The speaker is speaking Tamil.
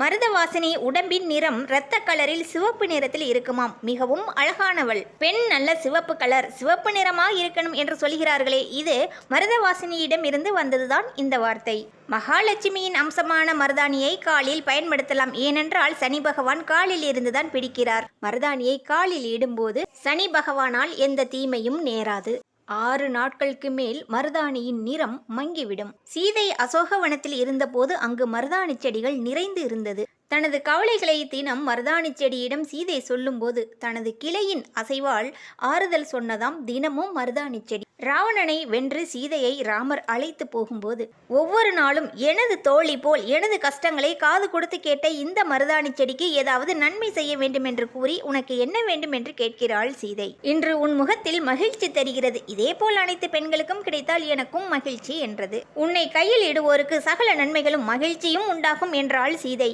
மருதவாசினி உடம்பின் நிறம் இரத்த கலரில் சிவப்பு நிறத்தில் இருக்குமாம். மிகவும் அழகானவள். பெண் நல்ல சிவப்பு கலர். சிவப்பு நிறமாக இருக்கணும் என்று சொல்கிறார்களே இது மருதவாசினியிடம் இருந்து வந்ததுதான் இந்த வார்த்தை. மகாலட்சுமியின் அம்சமான மருதாணியை காலில் பயன்படுத்தலாம். ஏனென்றால் சனி பகவான் காலில் இருந்துதான் பிடிக்கிறார். மருதாணியை காலில் இடும்போது சனி பகவானால் எந்த தீமையும் நேராது. ஆறு நாட்களுக்கு மேல் மருதாணியின் நிறம் மங்கிவிடும். சீதை அசோகவனத்தில் இருந்தபோது அங்கு மருதாணி செடிகள் நிறைந்து இருந்தது. தனது கவலைகளை தினம் மருதாணி செடியிடம் சீதை சொல்லும்போது தனது கிளையின் அசைவால் ஆறுதல் சொன்னதாம் தினமும் மருதாணி செடி ராவணனை வென்று சீதையை ராமர் அழைத்து போகும்போது ஒவ்வொரு நாளும் எனது தோழி போல் எனது கஷ்டங்களை காது கொடுத்து கேட்ட இந்த மருதாணி செடிக்கு ஏதாவது நன்மை செய்ய வேண்டும் என்று கூறி உனக்கு என்ன வேண்டும் என்று கேட்கிறாள் சீதை. இன்று உன் முகத்தில் மகிழ்ச்சி தெரிகிறது. இதே போல் அனைத்து பெண்களுக்கும் கிடைத்தால் எனக்கும் மகிழ்ச்சி என்றது. உன்னை கையில் இடுவோருக்கு சகல நன்மைகளும் மகிழ்ச்சியும் உண்டாகும் என்றாள் சீதை.